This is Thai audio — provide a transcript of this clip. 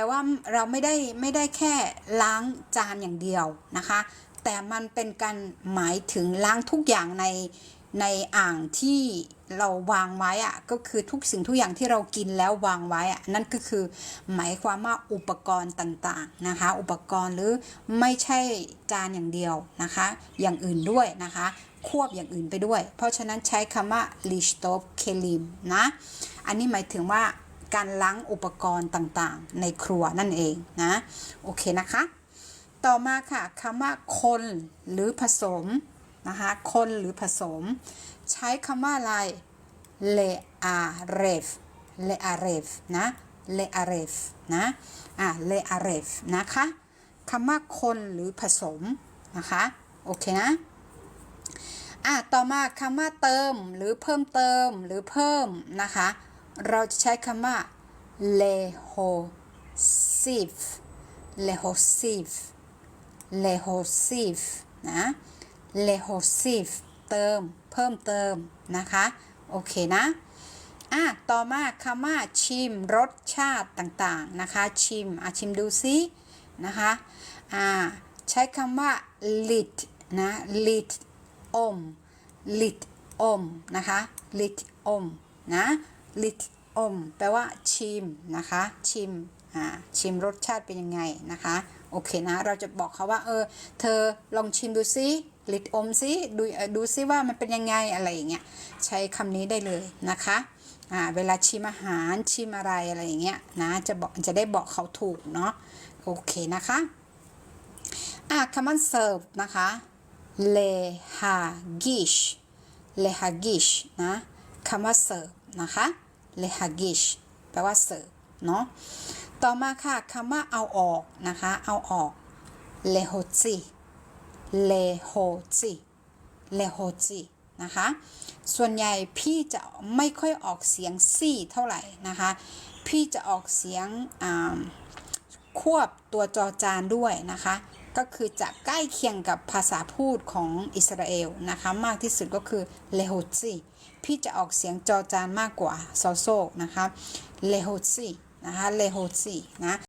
ลว่าเราไม่ได้ไม่ได้แค่ล้างจานอย่างเดียวนะคะ แต่มันเป็นการหมายถึงล้างทุกอย่างในในอ่างที่เราวางไว้อะก็คือทุกสิ่งทุกอย่างที่เรากินแล้ววางไว้อะนั่นก็คือหมายความว่าอุปกรณ์ต่างๆนะคะ อุปกรณ์หรือไม่ใช่จานอย่างเดียวนะคะ อย่างอื่นด้วยนะคะ ควบอย่างอื่นไปด้วย เพราะฉะนั้นใช้คำว่า l i s t o p k e l i m นะ อันนี้หมายถึงว่า การล้างอุปกรณ์ต่างๆ ในครัวนั่นเองนะโอเคนะคะ ต่อมาค่ะคำว่าคนหรือผสมนะคะคนหรือผสม ใช้คำว่าอะไร le aref le aref นะ le aref นะอะ le aref นะคะคำว่าคนหรือผสมนะคะโอเคนะอะต่อมาคำว่าเติมหรือเพิ่มเติมหรือเพิ่มนะคะ เราจะใช้คำว่า lehosif lehosif lehosif นะ lehosif เติม เพิ่มเติมนะคะ โอเคนะ อะ ต่อมาคำว่าชิมรสชาติต่างๆ นะคะ ชิม อะ ชิมดูซินะคะ อ่า ใช้คำว่า lit นะ lit อม lit อม นะคะ lit อม นะ lit อม แปลว่าชิมนะคะ ชิมอ่าชิมรสชาติเป็นยังไงนะคะ โอเคนะ เราจะบอกเขาว่าเออ เธอลองชิมดูซิลิดอมซิดูดูซิว่ามันเป็นยังไงอะไรอย่างเงี้ยใช้คำนี้ได้เลยนะคะอ่าเวลาชิมอาหารชิมอะไรอะไรอย่างเงี้ยนะจะบอกจะได้บอกเขาถูกเนาะโอเคนะคะอะคำว่าเสิร์ฟนะคะ lehagish lehagish นะคำว่าเสิร์ฟ นะคะ lehagish แปลว่าเสิร์ฟเนาะ ต่อมาค่ะคำว่าเอาออกนะคะ เอาออก lehozi lehozi lehozi นะคะ ส่วนใหญ่พี่จะไม่ค่อยออกเสียงซี่เท่าไหร่นะคะ พี่จะออกเสียงควบตัวจอจานด้วยนะคะ ก็คือจะใกล้เคียงกับภาษาพูดของอิสราเอลนะคะมากที่สุดก็คือเลโฮซีพี่จะออกเสียงจอจานมากกว่าซอโซนะคะเลโฮซีนะคะเลโฮซีนะ